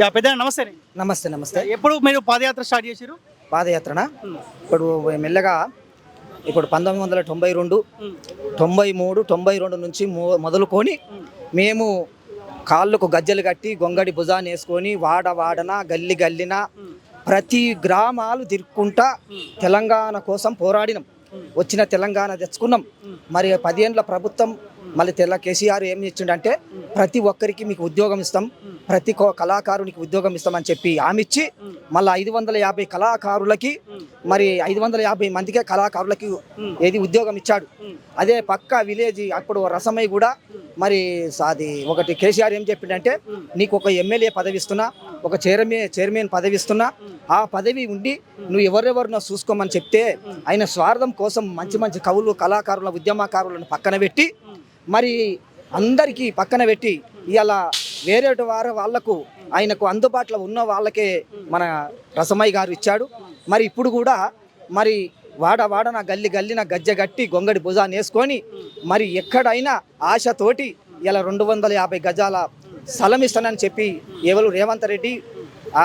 Yeah పెద్ద నమస్తే నమస్తే నమస్తే. ఎప్పుడు మీరు పాదయాత్ర స్టార్ట్ చేశారు? పాదయాత్రన? ఇప్పుడు మెల్లగా ఇప్పుడు పంతొమ్మిది వందల తొంభై రెండు తొంభై మూడు తొంభై రెండు నుంచి మొ- మొదలుకొని మేము కాళ్ళకు గజ్జలు కట్టి గొంగడి భుజాన్ని వేసుకొని వాడ వాడన గల్లి గల్లిన ప్రతి గ్రామాలు తిరుక్కుంటా తెలంగాణ కోసం పోరాడినాం. వచ్చిన తెలంగాణ తెచ్చుకున్నాం. మరి పదేండ్ల ప్రభుత్వం మళ్ళీ తెల్ల కేసీఆర్ ఏం ఇచ్చిండంటే ప్రతి ఒక్కరికి మీకు ఉద్యోగం ఇస్తాం. ప్రతి కళాకారునికి ఉద్యోగం ఇస్తామని చెప్పి హామీ ఇచ్చి మళ్ళీ ఐదు వందల యాభై కళాకారులకి మరి ఐదు వందల యాభై మందికే కళాకారులకి ఏది ఉద్యోగం ఇచ్చాడు. అదే పక్క విలేజ్ అప్పుడు రసమై కూడా మరి అది ఒకటి కేసీఆర్ ఏం చెప్పిండంటే నీకు ఒక ఎమ్మెల్యే పదవి ఇస్తున్నా ఒక చైర్మన్ చైర్మన్ పదవి ఇస్తున్నా ఆ పదవి ఉండి నువ్వు ఎవరెవరినో చూసుకోమని చెప్తే ఆయన స్వార్థం కోసం మంచి మంచి కవులు కళాకారుల ఉద్యమకారులను పక్కన పెట్టి మరి అందరికీ పక్కన పెట్టి ఇలా వేరే వారు వాళ్ళకు ఆయనకు అందుబాటులో ఉన్న వాళ్ళకే మన రసమయ్య గారు ఇచ్చాడు. మరి ఇప్పుడు కూడా మరి వాడ వాడన గల్లి గల్లిన గజ్జె గట్టి గొంగడి భుజాన్ని వేసుకొని మరి ఎక్కడైనా ఆశతోటి ఇలా రెండు వందల యాభై గజాల స్థలం ఇస్తానని చెప్పి ఎవరు రేవంత్ రెడ్డి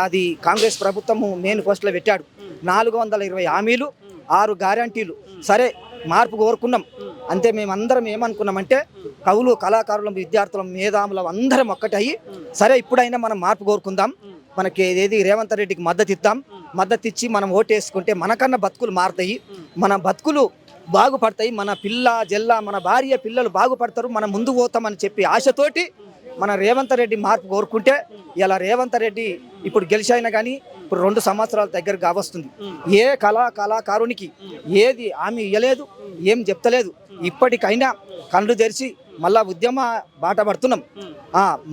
అది కాంగ్రెస్ ప్రభుత్వము మెయిన్ పోస్టులో పెట్టాడు. నాలుగు వందల ఇరవై హామీలు ఆరు గ్యారంటీలు సరే మార్పు కోరుకున్నాం. అంతే మేమందరం ఏమనుకున్నామంటే కవులు కళాకారులం విద్యార్థులం మేధాములం అందరం ఒక్కటయ్యి సరే ఇప్పుడైనా మనం మార్పు కోరుకుందాం. మనకి ఏది రేవంత్ రెడ్డికి మద్దతు ఇద్దాం. మద్దతు ఇచ్చి మనం ఓటేసుకుంటే మనకన్నా బతుకులు మారుతాయి. మన బతుకులు బాగుపడతాయి. మన పిల్ల జల్ల మన భార్య పిల్లలు బాగుపడతారు. మనం ముందు పోతామని చెప్పి ఆశతోటి మన రేవంత్ రెడ్డి మార్పు కోరుకుంటే ఇలా రేవంత్ రెడ్డి ఇప్పుడు గెలిచైనా కానీ ఇప్పుడు రెండు సంవత్సరాల దగ్గర కావస్తుంది ఏ కళా కళాకారునికి ఏది ఆమె ఇయ్యలేదు ఏం చెప్తలేదు. ఇప్పటికైనా కళ్ళు తెరిచి మళ్ళా ఉద్యమ బాట పడుతున్నాం.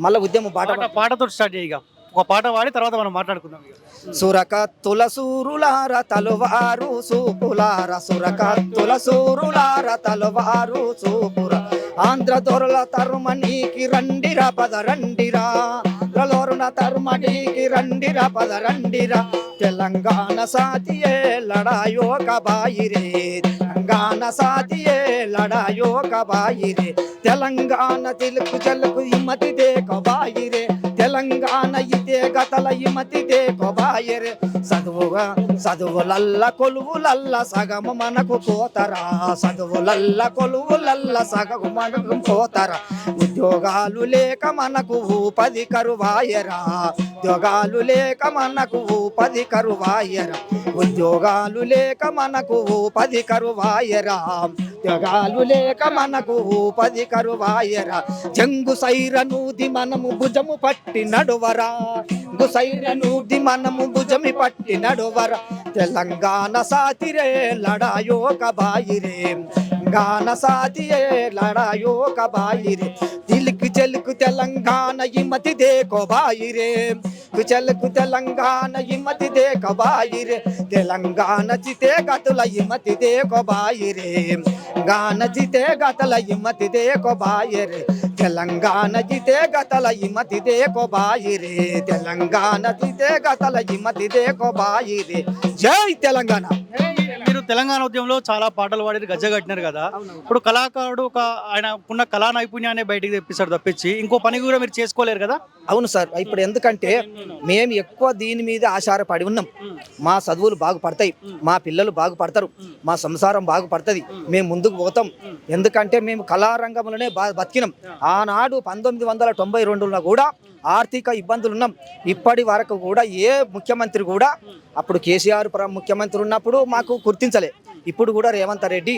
మళ్ళా ఉద్యమ బాట పాట పాటతో స్టార్ట్ చేయగా ఒక పాట పాడి తర్వాత మనం మాట్లాడుకుందాం ఇక. సురకత్తుల సూరులార తలువారు సూపులార సురకత్తుల సూరులార తలువారు సూపుర ఆంధ్ర దొరల తరుమణికి రండిరా పద రండిరా. ఆంధ్రలోరున తరుమణికి రండిరా పద రండిరా. తెలంగాణ సాతియే లడాయో కబాయిరే. తెలంగాణ సాధియే లడాయో కబాయిరే తెలంగాణ తిలుకు చెలుకు ఇమతి దే కబాయిరే తెలంగాణ ఇదే గతల ఇమతి దే కొబాయరే చదువుగా చదువులల్ల కొలువులల్ల సగము మనకు పోతరా. చదువులల్ల కొలువులల్ల సగము మనకు పోతరా. ఉద్యోగాలు లేక మనకు ఊపది కరువాయరా. ఉద్యోగాలు లేక మనకు ఊపది కరువాయరా. ఉద్యోగాలు లేక మనకు ఊపది కరువాయరా. ఉద్యోగాలు లేక మనకు ఊపది కరువాయరా. జంగు సైరనూది మనము భుజము పట్టి నడువరా. గుసైరనూది మనము భుజమి పట్టి నడువరా. తెలంగాణ సాతిరే లడాయోక కబాయిరే. తెలంగాణ సాతియే లడాయో కబాయిరే. దిల్కు చెలుకు తెలంగాణ ఇమతి దే కొబాయిరే. చెలుకు తెలంగాణ ఇమతి దే కొబాయిరే. తెలంగాణ చితే గతుల ఇమతి దే కొబాయిరే. గాన చితే గతల ఇమతి దే కొబాయిరే. తెలంగాణ జితే గతల ఇమతి దే కొబాయిరే. తెలంగాణ జితే గతల ఇమతి దే కొబాయిరే. జై తెలంగాణ. మీరు తెలంగాణ ఉద్యమంలో చాలా పాటలు పాడి గజ్జ కట్టినారు కదా. ఇప్పుడు కళాకారుడు ఒక ఆయన ఉన్న కళా నైపుణ్యాన్ని బయటికి తెప్పిస్తాడు తప్పించి ఇంకో పని కూడా మీరు చేసుకోలేరు కదా? అవును సార్ ఇప్పుడు ఎందుకంటే మేము ఎక్కువ దీని మీద ఆధారపడి ఉన్నాం. మా చదువులు బాగుపడతాయి మా పిల్లలు బాగుపడతారు మా సంసారం బాగుపడుతుంది మేము ముందుకు పోతాం. ఎందుకంటే మేము కళారంగంలోనే బా బతికినాం. ఆనాడు పంతొమ్మిది వందల తొంభై రెండులో కూడా ఆర్థిక ఇబ్బందులు ఉన్నాం. ఇప్పటి వరకు కూడా ఏ ముఖ్యమంత్రి కూడా అప్పుడు కేసీఆర్ ముఖ్యమంత్రి ఉన్నప్పుడు మాకు గుర్తించలే ఇప్పుడు కూడా రేవంత్ రెడ్డి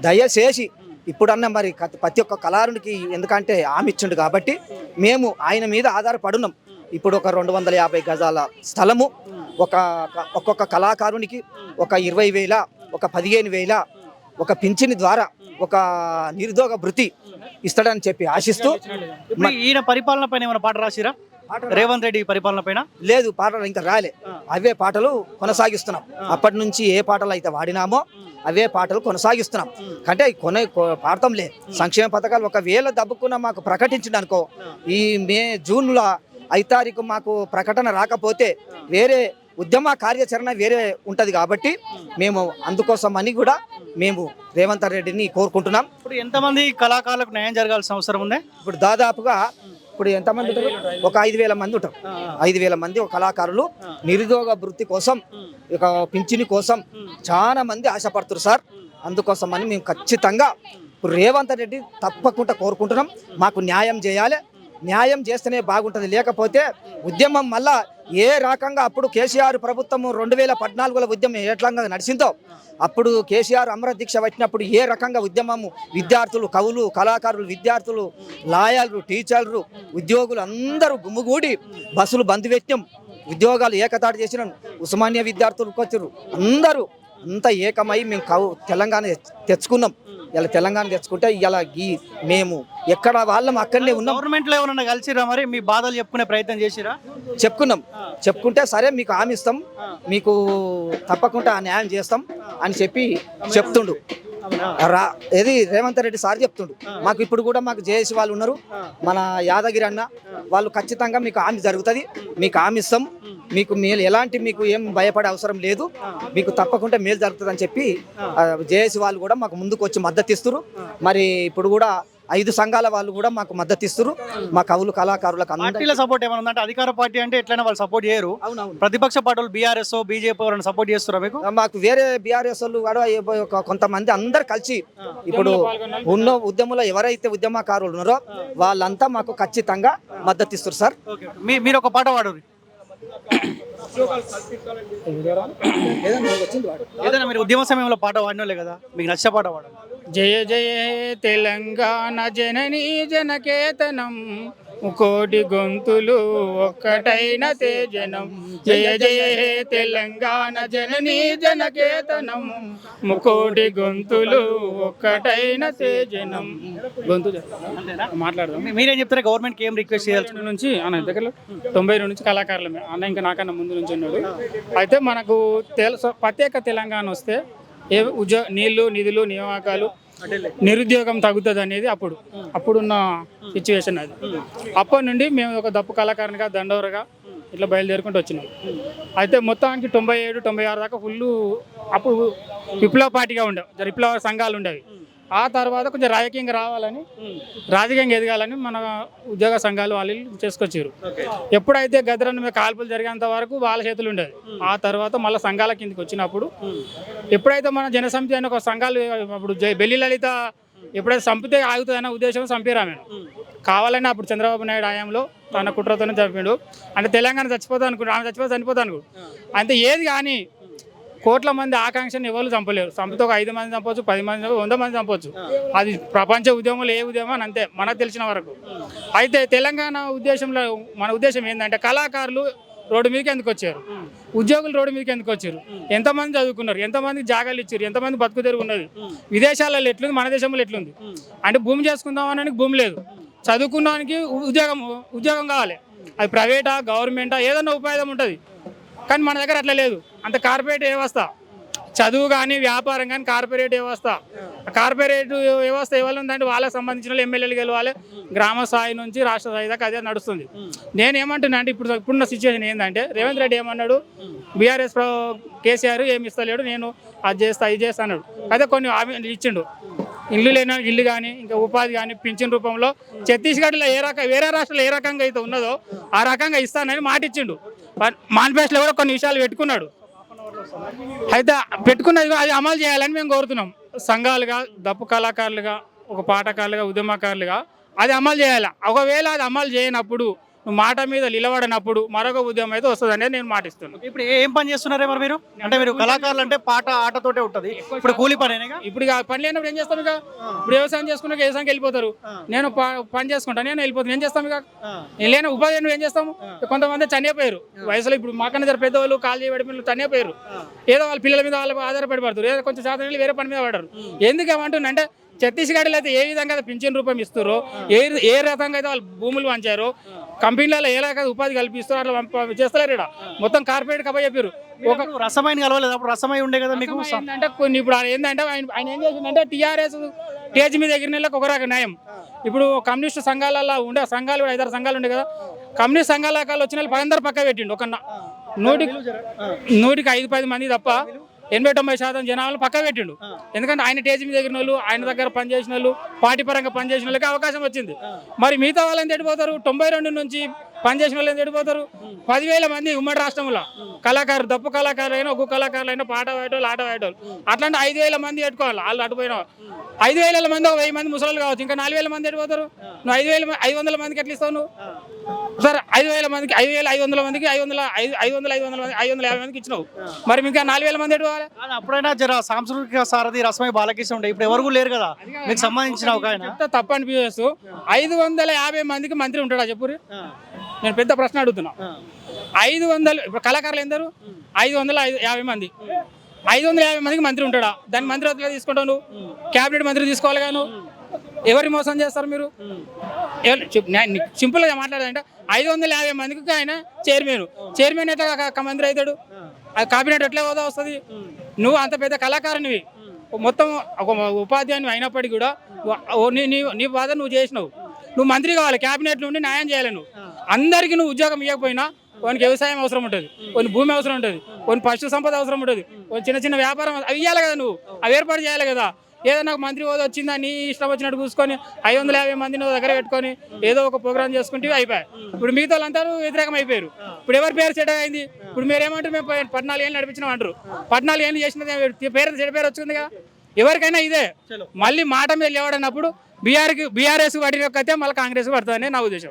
దయచేసి ఇప్పుడన్నా మరి ప్రతి ఒక్క కళారునికి ఎందుకంటే హామీ ఇచ్చిండు కాబట్టి మేము ఆయన మీద ఆధారపడున్నాం. ఇప్పుడు ఒక రెండు వందల యాభై గజాల స్థలము ఒక ఒక్కొక్క కళాకారునికి ఒక ఇరవై వేల ఒక పదిహేను వేల ఒక పింఛని ద్వారా ఒక నిరుద్యోగ భృతి ఇస్తాడని చెప్పి ఆశిస్తూ ఈయన పరిపాలన పైన ఏమైనా పాట రాసిరా? రేవంత్ రెడ్డి పరిపాలన పైన? లేదు పాటలు ఇంకా రాలే. అవే పాటలు కొనసాగిస్తున్నాం. అప్పటి నుంచి ఏ పాటలు అయితే వాడినామో అవే పాటలు కొనసాగిస్తున్నాం. అంటే కొన కొ- పాడతాంలే సంక్షేమ పథకాలు ఒకవేళ దబ్బుకున్న మాకు ప్రకటించింది అనుకో ఈ మే జూన్లో ఐదు తారీఖు మాకు ప్రకటన రాకపోతే వేరే ఉద్యమ కార్యాచరణ వేరే ఉంటుంది కాబట్టి మేము అందుకోసం అని కూడా మేము రేవంత్ రెడ్డిని కోరుకుంటున్నాం. ఇప్పుడు ఎంతమంది కళాకారులకు న్యాయం జరగాల్సిన అవసరం ఉంది? ఇప్పుడు దాదాపుగా ఇప్పుడు ఎంతమంది ఉంటారు? ఒక ఐదు వేల మంది ఉంటారు. ఐదు వేల మంది ఒక కళాకారులు నిరుద్యోగ వృత్తి కోసం ఇక పింఛని కోసం చాలా మంది ఆశపడుతున్నారు సార్. అందుకోసం అని మేము ఖచ్చితంగా ఇప్పుడు రేవంత్ రెడ్డి తప్పకుండా కోరుకుంటున్నాం. మాకు న్యాయం చేయాలి. న్యాయం చేస్తేనే బాగుంటుంది. లేకపోతే ఉద్యమం మళ్ళా ఏ రకంగా అప్పుడు కేసీఆర్ ప్రభుత్వం రెండు వేల పద్నాలుగులో ఉద్యమం ఎట్లంగా నడిచిందో అప్పుడు కేసీఆర్ అమర దీక్ష వచ్చినప్పుడు ఏ రకంగా ఉద్యమము విద్యార్థులు కవులు కళాకారులు విద్యార్థులు లాయర్లు టీచర్లు ఉద్యోగులు అందరూ గుమ్ముగూడి బస్సులు బంద్ పెట్టినాం. ఉద్యోగాలు ఏకతాటి చేసిన. ఉస్మానియా విద్యార్థులకు వచ్చారు అందరూ అంతా ఏకమై మేము కవు తెలంగాణ తెచ్చుకున్నాం. ఇలా తెలంగాణ తెచ్చుకుంటే ఇలా ఈ మేము ఎక్కడ వాళ్ళం అక్కడనే ఉన్నాం. గవర్నమెంట్లో ఎవరన్నా కలిసిరా మరి? మీ బాధలు చెప్పుకునే ప్రయత్నం చేసిరా? చెప్పుకున్నాం. చెప్పుకుంటే సరే మీకు హామీ ఇస్తాం. మీకు తప్పకుండా ఆ న్యాయం చేస్తాం అని చెప్పి చెప్తుండు. రా ఏది రేవంత్ రెడ్డి సార్ చెప్తుండు. మాకు ఇప్పుడు కూడా మాకు జేఏసీ వాళ్ళు ఉన్నారు. మన యాదగిరి అన్న వాళ్ళు ఖచ్చితంగా మీకు హామీ జరుగుతుంది. మీకు హామీ ఇస్తాం. మీకు మేలు ఎలాంటి మీకు ఏం భయపడే అవసరం లేదు. మీకు తప్పకుండా మేలు జరుగుతుంది అని చెప్పి జేఏసీ వాళ్ళు కూడా మాకు ముందుకు వచ్చి మద్దతు ఇస్తారు మరి ఇప్పుడు కూడా ఐదు సంఘాల వాళ్ళు కూడా మాకు మద్దతు ఇస్తారు మా కవులు కళాకారులకు అందరూ పార్టీల సపోర్ట్ ఏమైనా ఉందంటే అధికార పార్టీ అంటే ఎట్లయినా వాళ్ళు సపోర్ట్ చేయరు. ప్రతిపక్ష పార్టీలు బీఆర్ఎస్ బీజేపీ ఎవరైనా సపోర్ట్ చేస్తారా మీకు? మాకు వేరే బీఆర్ఎస్ వాళ్ళు కూడా కొంతమంది అందరు కలిసి ఇప్పుడు ఉన్న ఉద్యమంలో ఎవరైతే ఉద్యమకారులు ఉన్నారో వాళ్ళంతా మాకు ఖచ్చితంగా మద్దతు ఇస్తారు సార్ మీరు ఒక పాట పాడరు ఏదైనా మీరు ఉద్యమ సమయంలో పాట పాడినోలే కదా. మీకు నచ్చే పాట పాడండి. జయ జయ తెలంగాణ జననీ జనకేతనం. కోటి గొంతులు ఒక్కటైన తేజనం. జయ జయ తెలంగాణ జననీ జనకేతనం. ముకోటి గొంతులు ఒక్కటైన తేజనం. గొంతు మాట్లాడదాం. మీరేం చెప్తారా? గవర్నమెంట్కి ఏం రిక్వెస్ట్ చేయాలి రెండు నుంచి అన్న దగ్గర తొంభై రెండు నుంచి కళాకారులమే. అన్న ఇంకా నాకన్నా ముందు నుంచి ఉన్నాడు. అయితే మనకు తెల ప్రత్యేక తెలంగాణ వస్తే ఏ ఉద్యో నీళ్ళు నిధులు నియామకాలు నిరుద్యోగం తగ్గుతుంది అనేది అప్పుడు. అప్పుడున్న సిచ్యువేషన్ అది. అప్పటి నుండి మేము ఒక దప్పు కళాకారునిగా దండవరగా ఇట్లా బయలుదేరుకుంటూ వచ్చినాం. అయితే మొత్తానికి తొంభై ఏడు తొంభై ఆరు దాకా ఫుల్ అప్పుడు విప్లవ పార్టీగా ఉండేవి విప్లవ సంఘాలు ఉండేవి. ఆ తర్వాత కొంచెం రాజకీయంగా రావాలని రాజకీయంగా ఎదగాలని మన ఉద్యోగ సంఘాలు వాళ్ళు చేసుకొచ్చారు ఎప్పుడైతే గదరన్న మీద కాల్పులు జరిగేంత వరకు వాళ్ళ చేతులు ఉండేది. ఆ తర్వాత మళ్ళీ సంఘాల కిందకి వచ్చినప్పుడు ఎప్పుడైతే మన జనసమితి అనే ఒక సంఘాలు అప్పుడు జై- బెల్లి లలిత ఎప్పుడైతే చంపితే ఆగుతుందనే ఉద్దేశం చంపారు ఆమెను. కావాలని అప్పుడు చంద్రబాబు నాయుడు హయాంలో తన కుట్రతోనే చంపాడు. అంటే తెలంగాణ చచ్చిపోతా అనుకుంటు ఆమె చచ్చిపోతే చనిపోతా అనుకుంటు. అంటే ఏది కానీ కోట్ల మంది ఆకాంక్షను ఎవరు చంపలేరు. చంపితే ఒక ఐదు మంది చంపొచ్చు పది మంది వంద మంది చంపొచ్చు. అది ప్రపంచ ఉద్యమంలో ఏ ఉద్యమం అని అంతే మనకు తెలిసిన వరకు. అయితే తెలంగాణ ఉద్దేశంలో మన ఉద్దేశం ఏంటంటే కళాకారులు రోడ్డు మీదకి ఎందుకు వచ్చారు? ఉద్యోగులు రోడ్డు మీదకి ఎందుకు వచ్చారు? ఎంతమంది చదువుకున్నారు? ఎంతమంది జాగాలు ఇచ్చారు? ఎంతమంది బతుకు తెరుగు ఉన్నది? విదేశాలలో ఎట్లుంది? మన దేశంలో ఎట్లుంది? అంటే భూమి చేసుకుందాం అనడానికి భూమి లేదు. చదువుకున్నానికి ఉద్యోగం ఉద్యోగం కావాలి. అది ప్రైవేటా గవర్నమెంటా ఏదైనా ఉపాయం ఉంటుంది. కానీ మన దగ్గర అట్లా లేదు. అంత కార్పొరేట్ వ్యవస్థ. చదువు కానీ వ్యాపారం కానీ కార్పొరేట్ వ్యవస్థ. కార్పొరేట్ వ్యవస్థ ఎవరు ఉందంటే వాళ్ళకి సంబంధించిన ఎమ్మెల్యేలు గెలవాలి. గ్రామ స్థాయి నుంచి రాష్ట్ర స్థాయి దాకా అదే నడుస్తుంది. నేను ఏమంటున్నా అంటే ఇప్పుడు ఇప్పుడున్న సిచ్యువేషన్ ఏంటంటే రేవంత్ రెడ్డి ఏమన్నాడు? బీఆర్ఎస్ కేసీఆర్ ఏమి ఇస్తలేడు నేను అది చేస్తా ఇది చేస్తా అన్నాడు. అయితే కొన్ని హామీలు ఇచ్చిండు. ఇల్లు లేని ఇల్లు కానీ ఇంకా ఉపాధి కానీ పింఛన్ రూపంలో ఛత్తీస్గఢ్లో ఏ రక వేరే రాష్ట్రాలు ఏ రకంగా అయితే ఉన్నదో ఆ రకంగా ఇస్తానని మాట ఇచ్చిండు మేనిఫెస్టోలో కూడా కొన్ని విషయాలు పెట్టుకున్నాడు. అయితే పెట్టుకున్నది అది అమలు చేయాలని మేము కోరుతున్నాం. సంఘాలుగా దప్పు కళాకారులుగా ఒక పాటకారులుగా ఉద్యమకారులుగా అది అమలు చేయాలి? ఒకవేళ అది అమలు చేయనప్పుడు మాట మీద నిలబడినప్పుడు మరొక ఉద్యమం అయితే వస్తుంది అనేది నేను మాటిస్తున్నాను ఇప్పుడు ఏ- పని చేస్తున్నారే మరి మీరు? అంటే మీరు కళాకారులు అంటే పాట ఆటతోటే ఉంటది. ఇప్పుడు కూలి పనేగా ఇప్పుడు ఇక పని లేనప్పుడు ఏం చేస్తాం ఇక? ఇప్పుడు వ్యవసాయం చేసుకున్నాక వ్యవసాయానికి వెళ్ళిపోతారు? నేను పని చేసుకుంటాను నేను వెళ్ళిపోతాను. ఏం చేస్తాం ఇక? లేని ఉపాధి నువ్వు ఏం చేస్తాము కొంతమంది చనిపోయారు. వయసులో ఇప్పుడు మాకన్నా దగ్గర పెద్దవాళ్ళు కాలు చేయబడి పిల్లలు చనిపోయారు. ఏదో వాళ్ళ పిల్లల మీద వాళ్ళ ఆధారపడి పడతారు ఏదో కొంచెం శాతం వేరే పని మీద పడరు ఎందుకు ఏమంటున్నా అంటే ఛత్తీస్గఢ్లో అయితే ఏ విధంగా పింఛన్ రూపం ఇస్తారో ఏ ఏ రకంగా అయితే వాళ్ళు భూములు పంచారో కంపెనీలలో ఏ రకంగా ఉపాధి కల్పిస్తారో అట్లా చేస్తలేరు ఇక్కడ మొత్తం కార్పొరేట్ కబ చెప్పారు ఒక రసమైన కలవలేదు? అప్పుడు రసమై ఉండే కదా మీకు ఏంటంటే కొన్ని ఇప్పుడు ఏంటంటే ఆయన ఆయన ఏం చేసిందంటే టీఆర్ఎస్ స్టేజ్ మీద ఎగిరిన వాళ్ళకి ఒక రకం న్యాయం. ఇప్పుడు కమ్యూనిస్ట్ సంఘాలలో ఉండే సంఘాలు కూడా ఐదారు సంఘాలు ఉండే కదా కమ్యూనిస్ట్ సంఘాల వచ్చిన వాళ్ళు పదందరు పక్క పెట్టిండు. ఒక నూటికి నూటికి ఐదు పది మంది తప్ప ఎనభై తొంభై శాతం జనాలను పక్క పెట్టిండు. ఎందుకంటే ఆయన టేజ్ మీద దగ్గర వాళ్ళు ఆయన దగ్గర పనిచేసిన వాళ్ళు పార్టీ పరంగా పనిచేసిన వాళ్ళకి అవకాశం వచ్చింది. మరి మిగతా వాళ్ళు ఎంత ఎడిపోతారు తొంభై రెండు నుంచి పనిచేసిన వాళ్ళు ఎంత ఎడిపోతారు పదివేల మంది ఉమ్మడి రాష్ట్రంలో. కళాకారులు దప్పు కళాకారులు అయినా ఒక్కొక్క కళాకారులు అయినా పాట పాడేటోళ్ళు ఆట పాడేటోళ్ళు. అట్లాంటి ఐదు వేల మంది పెట్టుకోవాలి వాళ్ళు అటుపోయిన ఐదు వేల మంది ఒక వెయ్యి మంది ముసలు కావచ్చు ఇంకా నాలుగు వేల మంది ఎడిపోతారు నువ్వు ఐదు వేల ఐదు వందల మందికి ఎట్లా ఇస్తావు నువ్వు? సరే ఐదు వేల మందికి ఐదు వేల ఐదు వందల మందికి ఐదు వందల ఐదు ఐదు వందల ఐదు వందల మంది ఐదు వందల యాభై మందికి ఇచ్చినావు. మరి ఇంకా నాలుగు వేల మంది కానీ అప్పుడైనా జర సాంస్కృతిక సారథి రసమై బాలకృష్ణ ఉండే ఇప్పుడు ఎవరు లేరు కదా. మీకు సంబంధించిన ఒక తప్పు ఐదు వందల యాభై మందికి మంత్రి ఉంటాడా చెప్పు నేను పెద్ద ప్రశ్న అడుగుతున్నా. ఐదు వందలు ఇప్పుడు కళాకారులు ఎందరు? ఐదు వందల ఐదు యాభై మంది. ఐదు వందల యాభై మందికి మంత్రి ఉంటాడా? దాని మంత్రి వదిలే తీసుకుంటావు నువ్వు? క్యాబినెట్ మంత్రి తీసుకోవాలి కానీ నువ్వు? ఎవరి మోసం చేస్తారు మీరు? సింపుల్గా మాట్లాడాలంటే ఐదు వందల యాభై మందికి ఆయన చైర్మన్. చైర్మన్ ఎట్లా మంత్రి అవుతాడు? ఆ. కేబినెట్ ఎట్లా హోదా వస్తుంది? నువ్వు అంత పెద్ద కళాకారునివి. మొత్తం ఒక ఉపాధ్యాయుని అయినప్పటికీ కూడా నీ నీ బాధ నువ్వు చేసినావు. నువ్వు మంత్రి కావాలి క్యాబినెట్ నుండి న్యాయం చేయాలి నువ్వు. అందరికీ నువ్వు ఉద్యోగం ఇవ్వకపోయినా కొన్ని వ్యవసాయం అవసరం ఉంటుంది కొన్ని భూమి అవసరం ఉంటుంది కొన్ని పశు సంపద అవసరం ఉంటుంది కొన్ని చిన్న చిన్న వ్యాపారం అవి ఇవ్వాలి కదా నువ్వు. అవి ఏర్పాటు చేయాలి కదా. ఏదో నాకు మంత్రి హోదా వచ్చిందా నీ ఇష్టం వచ్చినట్టు చూసుకొని ఐదు వందల యాభై మంది నువ్వు దగ్గర పెట్టుకొని ఏదో ఒక ప్రోగ్రామ్ చేసుకుంటే అయిపోయాయి. ఇప్పుడు మిగతా వాళ్ళంతా వ్యతిరేకం అయిపోయారు. ఇప్పుడు ఎవరి పేరు చెడ్డ అయింది? ఇప్పుడు మీరు ఏమంటారు మేము పద్నాలుగు ఏళ్ళు నడిపించినాం అంటారు. పద్నాలుగు ఏళ్ళు చేసినది పేరు చెడ్డ పేరు వచ్చింది కదా ఎవరికైనా ఇదే. మళ్ళీ మాట మీద లేవడన్నప్పుడు బీఆర్కి బీఆర్ఎస్ పడినకైతే మళ్ళీ కాంగ్రెస్ పడుతుందని నా ఉద్దేశం.